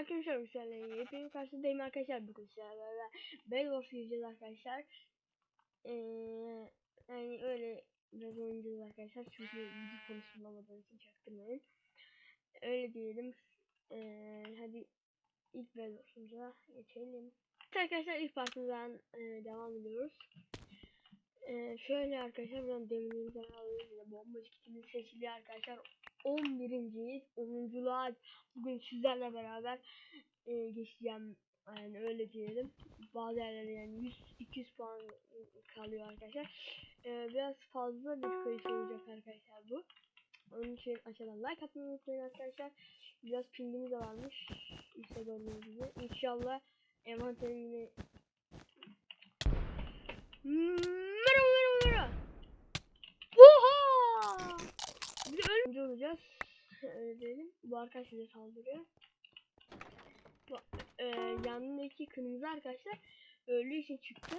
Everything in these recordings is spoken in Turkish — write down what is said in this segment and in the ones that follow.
Herkese selam Hepiniz karşınızdayım arkadaşlar. Bugün sizlerle Bedwars gireceğiz arkadaşlar. Ee, Yani öyle biraz oynayacağız arkadaşlar. Çünkü video konusunu bulamadığım için çaktırmayın Öyle diyelim. Ee, Hadi ilk Bedwars'umuza geçelim. Arkadaşlar ilk partımızdan ee, devam ediyoruz. Ee, Şöyle arkadaşlar buradan alıyoruz yine bombacı kitimiz seçili arkadaşlar 11.yiz 10'unculuğa bugün sizlerle beraber e, geçeceğim. Yani öyle diyelim. Bazı yerlerde yani 100-200 puan kalıyor arkadaşlar. E, biraz fazla bir kayıt olacak arkadaşlar bu. Onun için aşağıdan like atmayı unutmayın arkadaşlar. Biraz pingimiz de varmış. İşte gördüğünüz gibi. İnşallah envanterim Merhaba merhaba merhaba Oha! Ölümcü olacağız. Öyle diyelim. Bu arkadaş bize saldırıyor. Bu, e, yanındaki kırmızı arkadaşlar öldüğü için çıktı.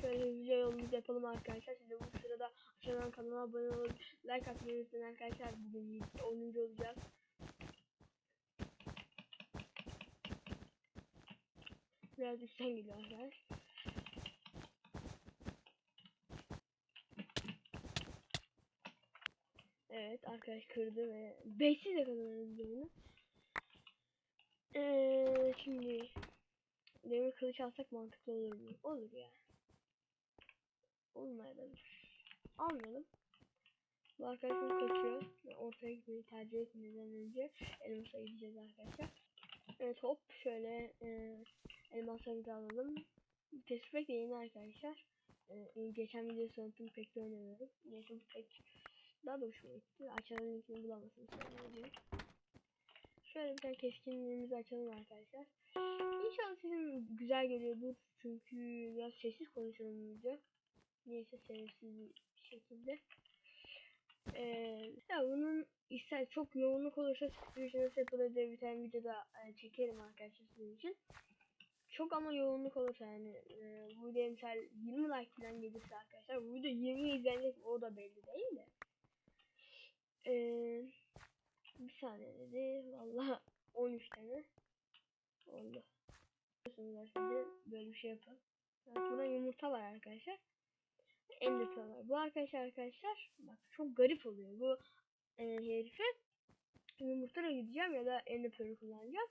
Şöyle hızlıca yolumuzu yapalım arkadaşlar. Siz bu sırada aşağıdan kanala abone olup like atmayı unutmayın arkadaşlar. Bugün 10. olacağız. Biraz üstten geliyor arkadaşlar. Evet arkadaş kırdı ve 500 de kazanırız oyunu. Ee, şimdi demir kılıç alsak mantıklı olur mu? Olur ya. Olmayabilir. Almayalım. Bu arkadaşım kaçıyor. Ortaya gitmeyi tercih etmeden önce elmasa gideceğiz arkadaşlar. Evet hop şöyle e, elmaslarımızı alalım. Tespih de yeni arkadaşlar. E, geçen video sanatım pek de oynamıyorum. Neyse pek daha da hoşuma gitti. Aşağıdan linkini bulamazsınız. Şöyle bir tane keskinliğimizi açalım arkadaşlar. İnşallah sizin güzel geliyordur. Çünkü biraz sessiz konuşuyorum video. Neyse sessiz bir şekilde. Ee, ya bunun ister çok yoğunluk olursa sürücü nasıl yapılır bir tane videoda e, çekerim arkadaşlar sizin için. Çok ama yoğunluk olursa yani e, bu video misal 20 like falan gelirse arkadaşlar bu video 20 izlenecek o da belli değil de. Ee, bir saniye dedi. Valla 13 tane oldu. Biliyorsunuz şimdi böyle bir şey yapın. Evet, burada yumurta var arkadaşlar. Ender var. Bu arkadaşlar arkadaşlar bak çok garip oluyor. Bu e, herife yumurtaya gideceğim ya da ender pearl kullanacağım.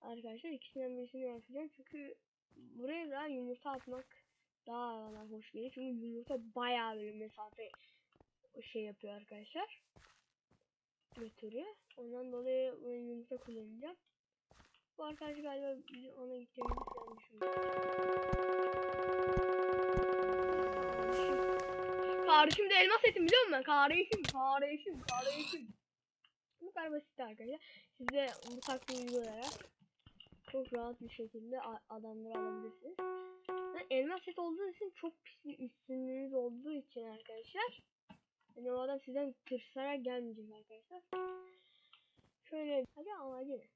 Arkadaşlar ikisinden birisini yapacağım çünkü buraya da yumurta atmak daha hoş geliyor. Çünkü yumurta bayağı bir mesafe şey yapıyor arkadaşlar götürüyor. Ondan dolayı bunu yumurta kullanacağım. Bu arkadaş galiba ona gideceğimizi falan düşünüyor. Kardeşim de elmas ettim biliyor musun? Kardeşim, kardeşim, kardeşim. Bu kadar basit arkadaşlar. Siz de bu taktiği uygulayarak çok rahat bir şekilde adamları alabilirsiniz. Elmas set olduğu için çok pis bir üstünlüğünüz olduğu için arkadaşlar. Yani o adam sizden tırsarak gelmeyecek arkadaşlar. Şöyle hadi amacı ne?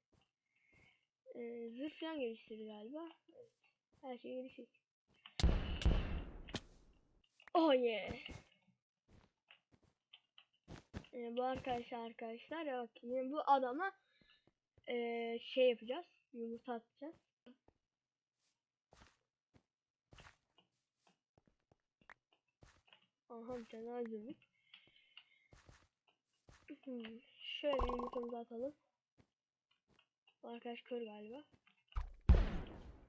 Ee, zırh falan geliştirir galiba. Evet. Her şey gelişir. Oh yeah. Ee, bu arkadaşlar arkadaşlar bak yine bu adama ee, şey yapacağız. Yumurta atacağız. Aha bir tane daha Hmm, şöyle yumurtamızı atalım. Arkadaş kör galiba.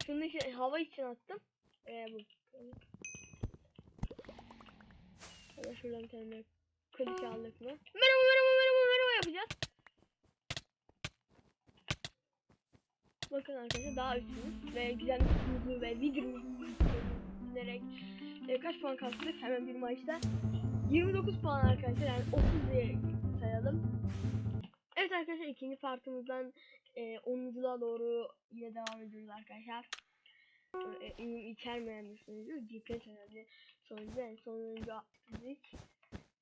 Şunu için, hava için attım. Ee, bu. Şöyle şuradan bir tane kılıç aldık mı? Merhaba merhaba merhaba merhaba yapacağız. Bakın arkadaşlar daha üstünüz ve güzel bir ve videomuzu dinleyerek e, kaç puan kastık hemen bir maçta 29 puan arkadaşlar yani 30 diye arkadaşlar ikinci partımızdan e, 10'unculuğa doğru yine devam ediyoruz arkadaşlar. Ürün içermeyen bir sonucu GPS önemli sonucu yani sonuncu dedik.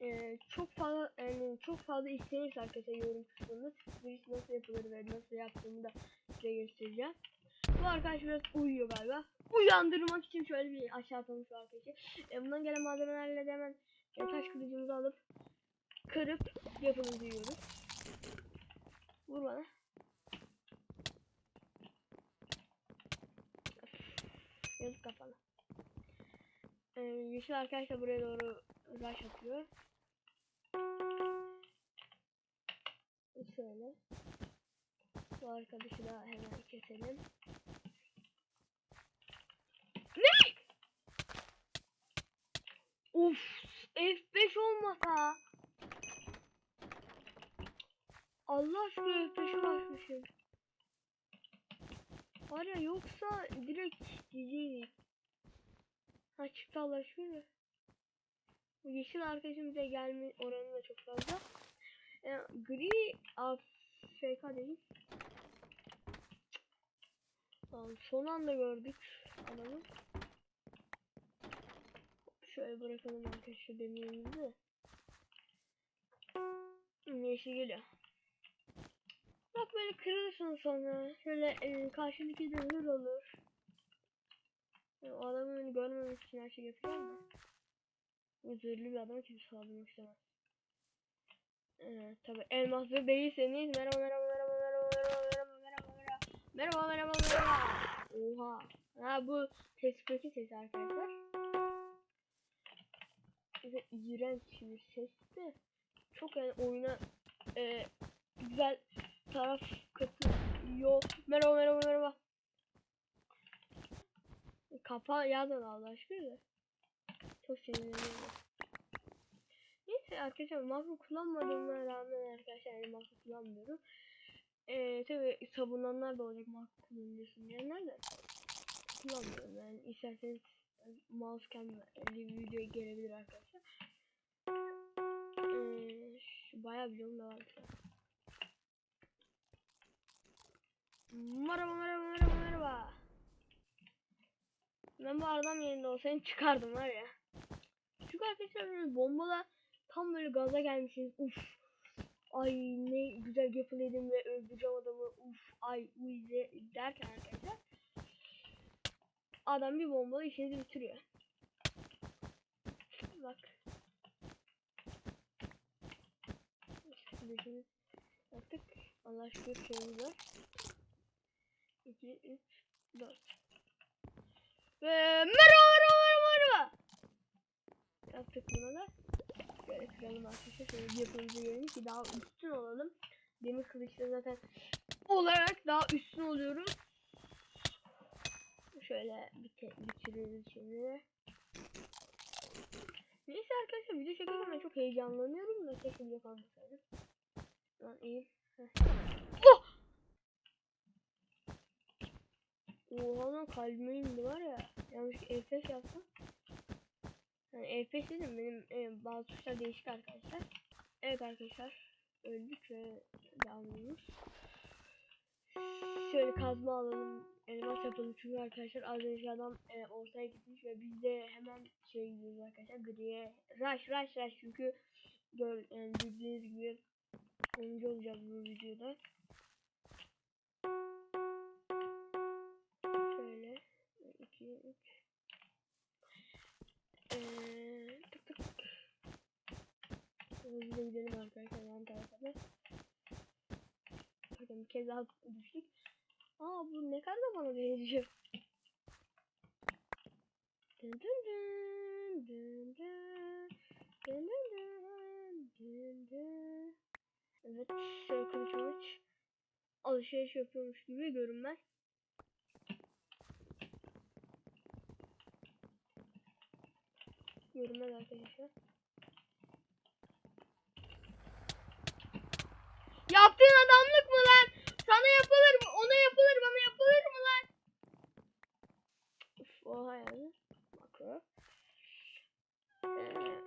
E, çok fazla yani çok fazla istenirse arkadaşlar yorum kısmında birisi nasıl yapılır ve nasıl yaptığımı da size göstereceğim. Bu arkadaş biraz uyuyor galiba. Uyandırmak için şöyle bir aşağı atalım şu arkadaşı. E, bundan gelen malzemelerle de hemen e, taş kılıcımızı alıp kırıp yapımı diyoruz. Vur bana. Yazık kafana. Ee, yeşil arkadaşlar buraya doğru rush atıyor. Şöyle. Bu arkadaşı da hemen keselim. Ne? Uf, F5 olmasa. Allah aşkına F5'e basmışım. Var ya yoksa direkt GG'ydik. Ha çıktı Allah aşkına. Bu yeşil arkadaşım bize gelme oranı da çok fazla. Yani gri AFK değil. Tamam son anda gördük adamı. Şöyle bırakalım arkadaşlar demirimizi. Yeşil geliyor. Bak böyle kırılırsın sonra. Şöyle e, karşındaki de hır olur. Yani o adamı beni görmemek için her şey yapıyorum da. Özürlü bir adam kimse saldırmak istemez. Evet tabi elmaslı değilseniz merhaba merhaba merhaba merhaba merhaba merhaba merhaba merhaba merhaba merhaba merhaba Oha. Ha bu tespiti sesi arkadaşlar. Bize iğrenç bir sesti. Çok yani oyuna e, güzel taraf katıyor. Merhaba merhaba merhaba. Kapa yazın Allah aşkına. Çok sinirleniyorum. Neyse arkadaşlar makro kullanmadığıma rağmen arkadaşlar yani makro kullanmıyorum. Ee, tabi savunanlar da olacak makro kullanıyorsun diyenler de kullanmıyorum yani isterseniz mouse bir videoya gelebilir arkadaşlar. Ee, şu bayağı bir yolum da var. Merhaba merhaba merhaba merhaba. Ben bu adam yerinde olsaydım çıkardım var ya. Çünkü arkadaşlar böyle bombala tam böyle gaza gelmişsiniz. Uf. Ay ne güzel yapılaydım ve öldüreceğim adamı. Uf ay uyze derken arkadaşlar. Adam bir bombala işinizi bitiriyor. Bak. Yaptık. Allah şükür şeyimiz var. 2, 3, 4. Ve merhaba merhaba merhaba. Yaptık bunu da. Şöyle kıralım arkadaşlar. Şöyle yapımızı görelim ki daha üstün olalım. Demir kılıçta zaten olarak daha üstün oluyoruz. Şöyle bite bitiriyoruz şimdi. Neyse arkadaşlar video çekerken ben çok heyecanlanıyorum da keşke kalmasaydı. Lan iyi. Heh. Oha lan kalbime indi var ya. Yanlış F5 yaptım. Yani F5 dedim benim e, bazı tuşlar değişik arkadaşlar. Evet arkadaşlar. Öldük ve ediyoruz. Şöyle kazma alalım. Elmas yapalım çünkü arkadaşlar az önce adam e, ortaya gitmiş ve biz de hemen şey gidiyoruz arkadaşlar griye. Rush rush rush çünkü gör, yani bildiğiniz gibi oyuncu olacağız bu videoda. 2 3 Eee tık tık Hızlı gidelim arkadaşlar yan tarafa. Bakın kez düştük. Aa bu ne kadar da bana benziyor. Dın dın dın dın dın dın dın dın dın. Evet şöyle kılıç alışveriş yapıyormuş gibi görünmez. Görünmez arkadaşlar. Yaptığın adamlık mı lan? Sana yapılır mı? Ona yapılır bana yapılır mı lan? Uf, oha yani. Makro.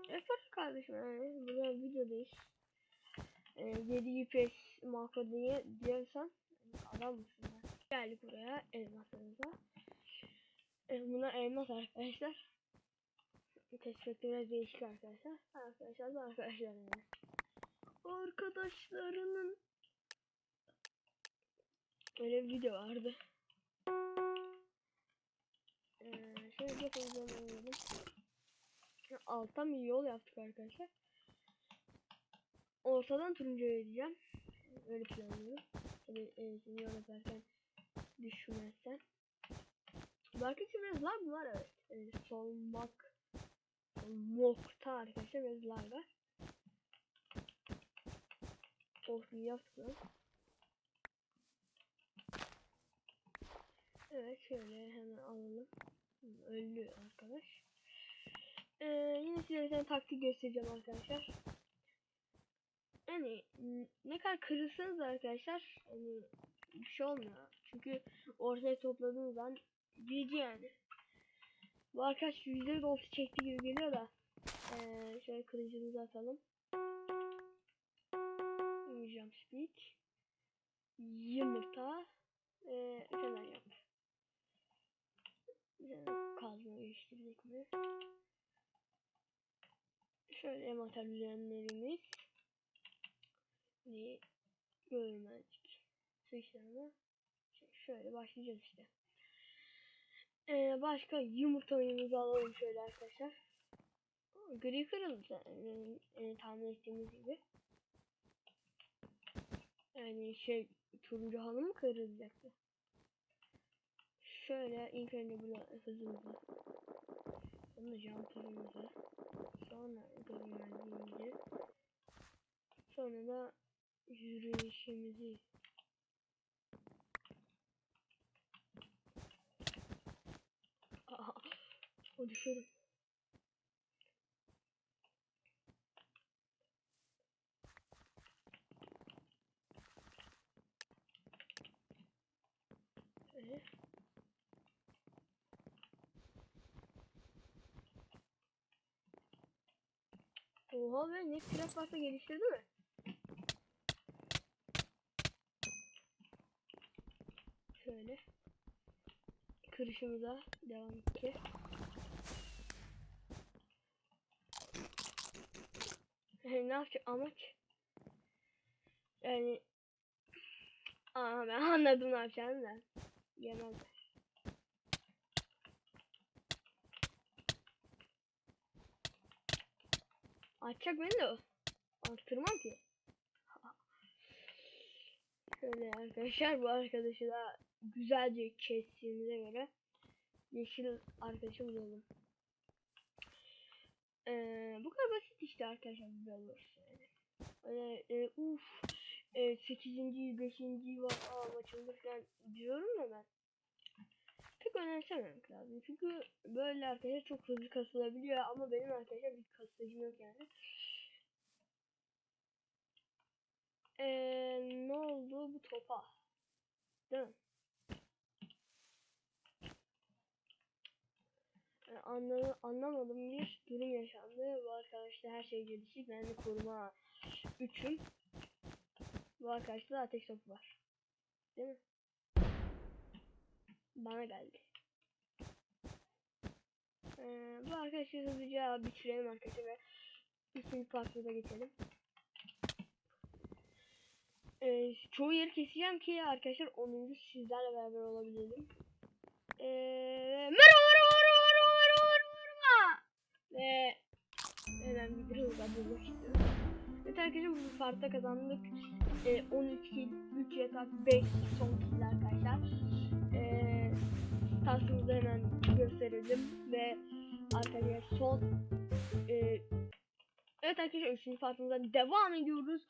Ee, kardeşim yani. Burada videodayız. Ee, 7 UPS makro diye diyorsan adam mısın lan? Geldik buraya elmaslarımıza. Ee, bunlar elmas arkadaşlar. Teşekkür biraz değişik arkadaşlar. Arkadaşlar da arkadaşlar yani. Arkadaşlarının Öyle bir video vardı. Ee, şöyle bir oynayalım. Alttan bir yol yaptık arkadaşlar. Ortadan turuncu edeceğim. öyle planlıyorum. Tabii e, seni yol yaparken düşmezsen. Arkadaşlar biraz lag var evet. E, solmak solmakta arkadaşlar lag var. Olsun yaptık lan. Evet şöyle hemen alalım. Öldü arkadaş. Ee, yine size bir tane taktik göstereceğim arkadaşlar. Yani ne kadar kırılsanız arkadaşlar hani bir şey olmuyor. Çünkü ortaya topladığınız an GG yani. Bu arkadaş yüzde dolsu çekti gibi geliyor da. Ee, şöyle kılıcımızı atalım. Jump speed. Yumurta. Ee, fener yap. Kazma geliştirdik mi? Şöyle envanter düzenlerimiz. Ne görmedik. Sıçrama. Şöyle başlayacağız işte. Ee, başka yumurta oyunumuzu alalım şöyle arkadaşlar. Gri kırıldı. Yani, e, tahmin ettiğimiz gibi. Yani şey turuncu halı mı kırılacaktı? Şöyle incredible hızımızı. Sonra jumper'ımızı. Sonra görünmezliğimizi. Sonra da yürüyüşümüzü. Aa, o düşüyorum. Şöyle. Oha be ne craft varsa geliştirdi mi? Şöyle. Kırışımıza devam ki. Yani ne yapacak amaç? Yani Aa ben anladım ne yapacağını da. Yemezler. Açacak beni de. Arttırmam ki. Şöyle arkadaşlar bu arkadaşı da güzelce kestiğimize göre yeşil arkadaşı bulalım. Ee, bu kadar basit işte arkadaşlar güzel olur. Öyle e, uf e, 8. 5. var aa maçımda falan diyorum da ben. Pek önemsememek lazım. Çünkü böyle arkadaşlar çok hızlı kasılabiliyor ama benim arkadaşlar bir kasıcım yok yani. Ee, ne oldu bu topa? Değil mi? Anla, anlamadım bir durum yaşandı. Bu arkadaşta her şey gelişik. Ben de koruma 3'üm. Bu arkadaşta da ateş topu var. Değil mi? Bana geldi. Ee, bu arkadaşı hızlıca bitirelim arkadaşlar ve ikinci partimize geçelim. Ee, çoğu yeri keseceğim ki arkadaşlar 10. sizlerle beraber olabilelim. Ee, merhaba Ve hemen bir hızla bulmak. Evet arkadaşlar bu partta kazandık. Ee, 12 kill, 3 yatak, 5 son kill arkadaşlar. Ee, taskımızı hemen gösterelim ve arkadaşlar son e, Evet arkadaşlar 3. partımıza devam ediyoruz.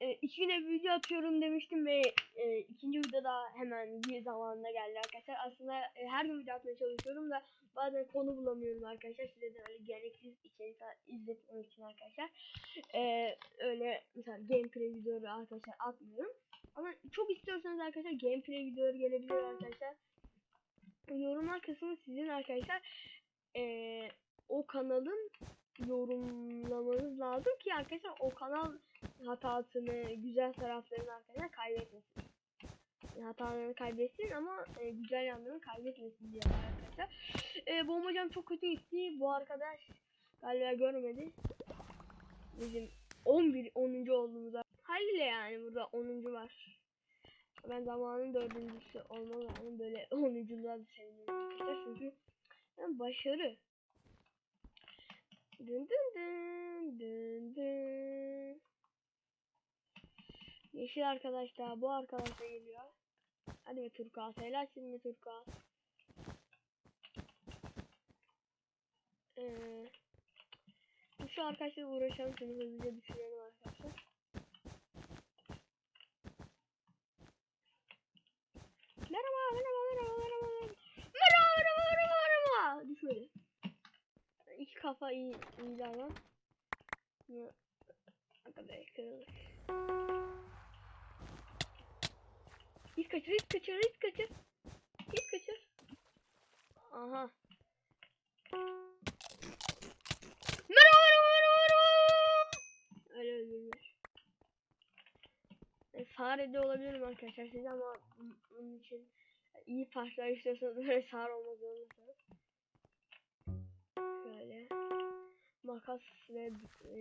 E, iki video atıyorum demiştim ve e, ikinci videoda hemen bir zamanına geldi arkadaşlar. Aslında e, her gün video atmaya çalışıyorum da bazen konu bulamıyorum arkadaşlar. Size de öyle gereksiz içerikler izletmek için arkadaşlar. E, öyle mesela gameplay videoları arkadaşlar atmıyorum. Ama çok istiyorsanız arkadaşlar gameplay videoları gelebilir arkadaşlar. Yorumlar kısmı sizin arkadaşlar. E, o kanalın yorumlamanız lazım ki arkadaşlar o kanal hatasını, güzel taraflarını arkadaşlar kaybetmesin. Hatalarını kaybetsin ama e, güzel yanlarını kaybetmesin diye arkadaşlar. E, bombacam çok kötü gitti. Bu arkadaş galiba görmedi. Bizim 11 10. olduğumuzda haliyle yani burada 10. var. Ben zamanın dördüncüsü olmam lazım. Böyle 10.luğa da seviniyorum arkadaşlar. Çünkü yani başarı. Dün dün dün dün dün. Yeşil arkadaş bu arkadaş da geliyor. Hadi be Turkuaz helal şimdi Turkuaz. Ee, şu arkadaşla uğraşalım şunu hızlıca düşürelim arkadaşlar. Merhaba merhaba merhaba merhaba merhaba merhaba merhaba merhaba düşmedi. İki kafa iyi. Ne kadar kırılır. Hiç kaçır, hiç kaçır, hiç kaçır. Hiç kaçır. Aha. Merhaba, merhaba, merhaba. Öyle öldürülür. E, fare de olabilirim arkadaşlar siz ama bunun- için iyi parçalar istiyorsanız böyle sağır olmak zorundasınız. Makas ve e,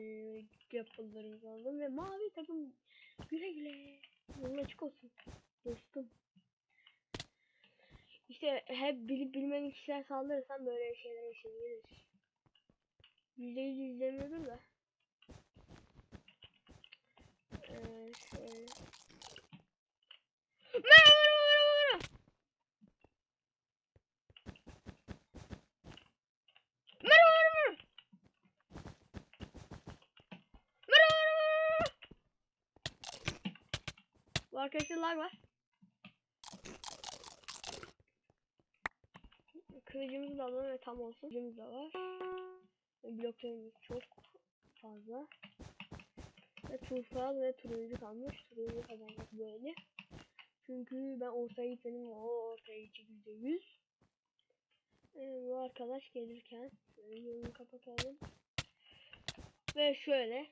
yapılarımızı aldım ve mavi takım güle güle. Yolun açık olsun dostum. İşte hep bilip bilmeyen kişiler saldırırsan böyle şeyler yaşayabilir. Yüzde yüz izlemiyordur da. Ee, şöyle. Merhaba merhaba merhaba merhaba. Merhaba merhaba merhaba. Merhaba merhaba merhaba. Lag var. Kılıcımızı da alalım ve tam olsun. Kılıcımız da var. Ve bloklarımız çok fazla. Ve turkuaz ve turuncu kalmış. Turuncu kazanacak böyle. Çünkü ben ortaya gitmedim. O ortaya gidecek yüzde yüz. Ee, bu arkadaş gelirken yolunu kapatalım. Ve şöyle.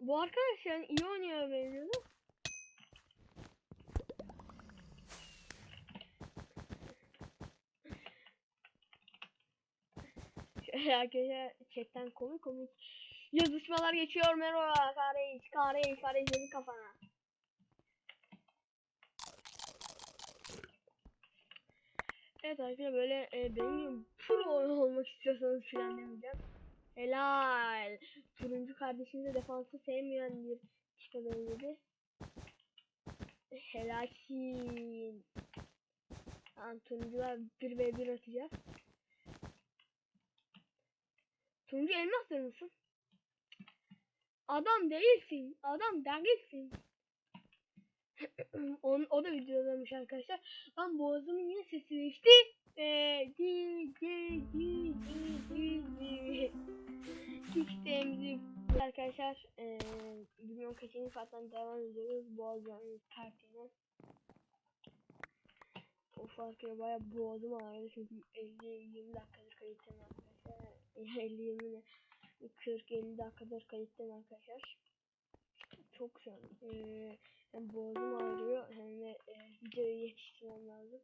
Bu arkadaş yani iyi oynuyor benziyordu. Arkadaşlar chatten komik komik yazışmalar geçiyor. Merhaba kardeş, kardeş, kardeş senin kafana. Evet arkadaşlar böyle e, benim pro olmak istiyorsanız filan demeyeceğim. Helal. Turuncu kardeşimiz de defansı sevmeyen bir tipe benzedi. Helalsin. Yani turuncular 1 ve 1 atacağız. Turuncu elmas mısın? Adam değilsin. Adam değilsin. On, o da videodaymış arkadaşlar. Lan boğazımın yine sesi değişti. Eee di di di di di di. Kick'temizi arkadaşlar eee bilmiyorum kaçıncı partiden devam ediyoruz. Boğazım partiyle. Of arkadaşlar baya boğazım ağrıdı çünkü 50-20 dakikadır kayıttayım arkadaşlar. 50-20 ne? 40-50 dakikadır kayıttayım arkadaşlar. Çok şu an eee hem boğazım ağrıyor hem de e, videoyu yetiştirmem lazım.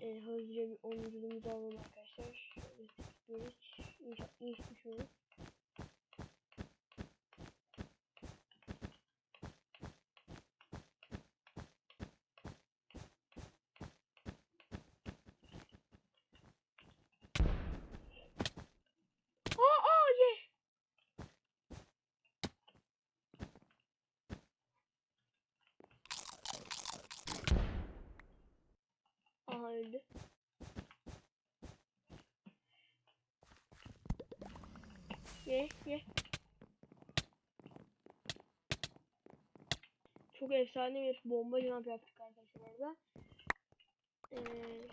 E, hızlıca bir oyunculuğumuzu alalım arkadaşlar. Şöyle tıklıyoruz. İnşallah iyi düşmüyoruz. Aa, aa, ye. Aha öldü. Ye ye. Çok efsane bir bomba jump yaptık arkadaşlar orada. Ee,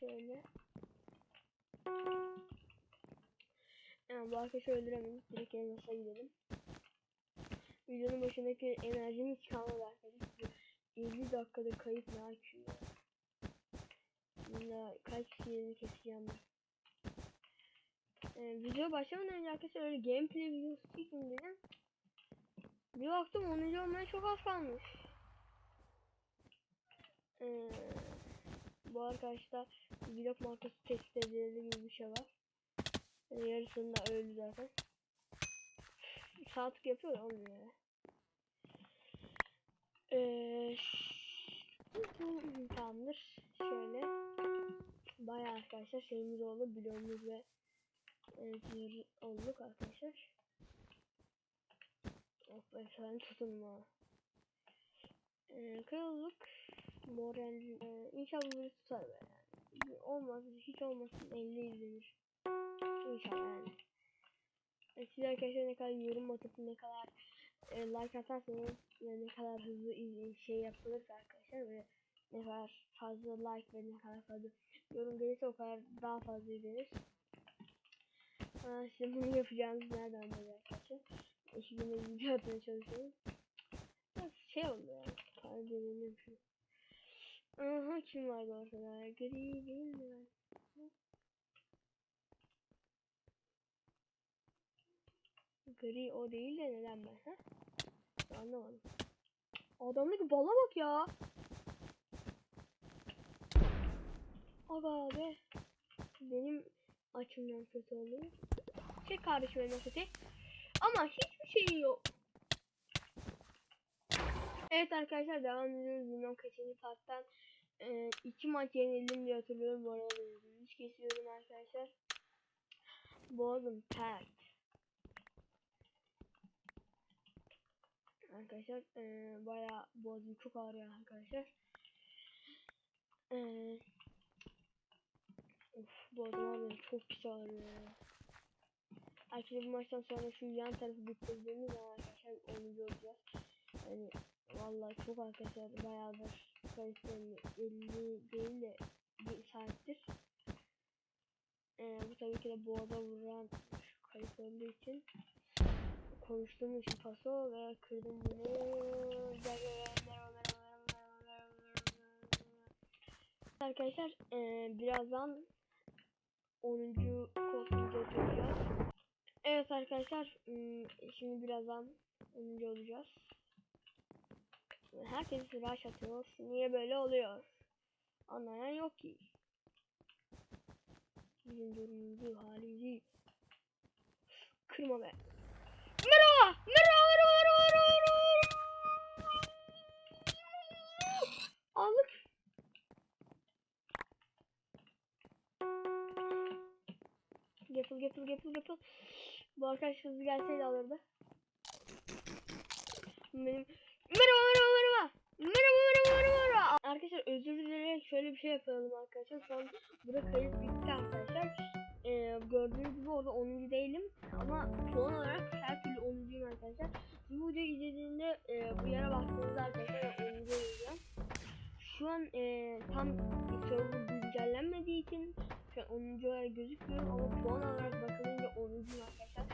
şöyle. Yani bu arkadaşı öldüremedik. Direkt elmas'a gidelim. Videonun başındaki enerjimiz hiç kalmadı arkadaşlar. 50 dakikada kayıt ne açıyor Yine kaç kişiyi keseceğim ben. Ee, video başlamadan önce arkadaşlar öyle gameplay videosu çekeyim dedim. Bir baktım 10. olmaya çok az kalmış. Ee, bu arkadaşta vlog markası test edildi gibi bir şey var. Yani yarısında öldü zaten. Saatlik yapıyor ya olmuyor ya. Tamamdır. Şöyle. Bayağı arkadaşlar şeyimiz oldu. Bloğumuz ve e, zırh olduk arkadaşlar. Of efsane tutun ha. Ee, krallık moral e, inşallah böyle tutar be yani. Olmaz hiç olmasın 50 izlenir. İnşallah yani. E, siz arkadaşlar ne kadar yorum atıp ne kadar e, like atarsanız ve ne kadar hızlı şey yapılırsa arkadaşlar ve ne kadar fazla like ve ne kadar fazla yorum gelirse o kadar daha fazla izlenir. Ha, işte bunu yapacağınız nereden böyle arkadaşlar? Güne video atmaya çalışıyorum. Biraz şey oldu ya. Kaybedemiyorum şunu. Aha kim vardı ortada? Gri değil mi ben? Gri o değil de neden ben ha? Anlamadım. Adamdaki bala bak ya. Aga abi. Benim açımdan kötü oluyor. Çek kardeşim kötü. Ama hiçbir şey yok. Evet arkadaşlar devam ediyoruz. Bilmem kaçıncı parttan. Ee, iki maç yenildim diye hatırlıyorum. Bu arada hiç kesiyorum arkadaşlar. Boğazım pert. Arkadaşlar ee, bayağı boğazım çok ağrıyor arkadaşlar. Ee, of boğazım ağrıyor. Çok pis ağrıyor. ya. Arkadaşlar bu maçtan sonra şu yan tarafı bitirdiğimiz zaman arkadaşlar onu olacağız. Yani vallahi çok arkadaşlar bayağıdır kayıtlarını 50 değil de bir saattir. Ee, bu tabii ki de boğaza vuran şu kayıt olduğu için konuştuğum için paso ve kırdım bunu. Arkadaşlar ee, birazdan 10. kodumuzu oturacağız. Evet arkadaşlar şimdi birazdan 10. olacağız. Herkes rush atıyor. Niye böyle oluyor? Anlayan yok ki. Bizim durumumuzu, halimizi. Kırma be. Merhaba! Merhaba! Merhaba! Merhaba! Gapple, gapple, gapple, gapple. Bu arkadaş hızlı gelseydi alırdı. Benim Merhaba merhaba merhaba. Merhaba merhaba merhaba. Arkadaşlar özür dilerim şöyle bir şey yapalım arkadaşlar. Şu an burada kayıt bitti arkadaşlar. Ee, gördüğünüz gibi orada 10. değilim. Ama puan olarak her türlü 10'uncuyum arkadaşlar. Bu videoyu izlediğinde e, bu yere baktığınızda arkadaşlar ben 10. olacağım. Şu an e, tam server güncellenmediği için şu an 10. olarak gözükmüyorum ama puan olarak bakılınca 10'uncuyum arkadaşlar.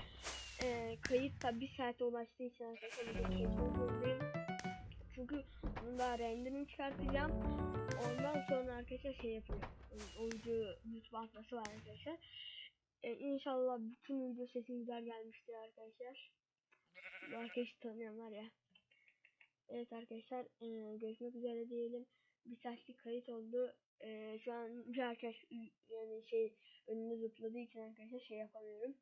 Ee, kayıt da bir saate ulaştığı için arkadaşlar bir geçmek zorundayım. Çünkü bunu da renderini çıkartacağım. Ondan sonra arkadaşlar şey yapacağım. Oyuncu YouTube atması var arkadaşlar. Ee, inşallah bütün video sesi güzel gelmiştir arkadaşlar. Bu arkadaşı tanıyanlar ya. Evet arkadaşlar e, görüşmek üzere diyelim. Bir saatlik kayıt oldu. E, şu an arkadaş yani şey önünde zıpladığı için arkadaşlar şey yapamıyorum.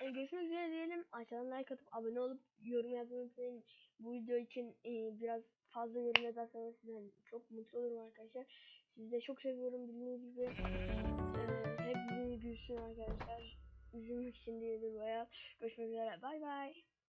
E, görüşmek üzere diyelim. Aşağıdan like atıp abone olup yorum yazmayı unutmayın. Bu video için e, biraz fazla yorum yazarsanız sizden çok mutlu olurum arkadaşlar. Sizi de çok seviyorum bildiğiniz gibi. E, hep gülsün arkadaşlar. Üzülmek için değildir bayağı. Görüşmek üzere. Bay bay.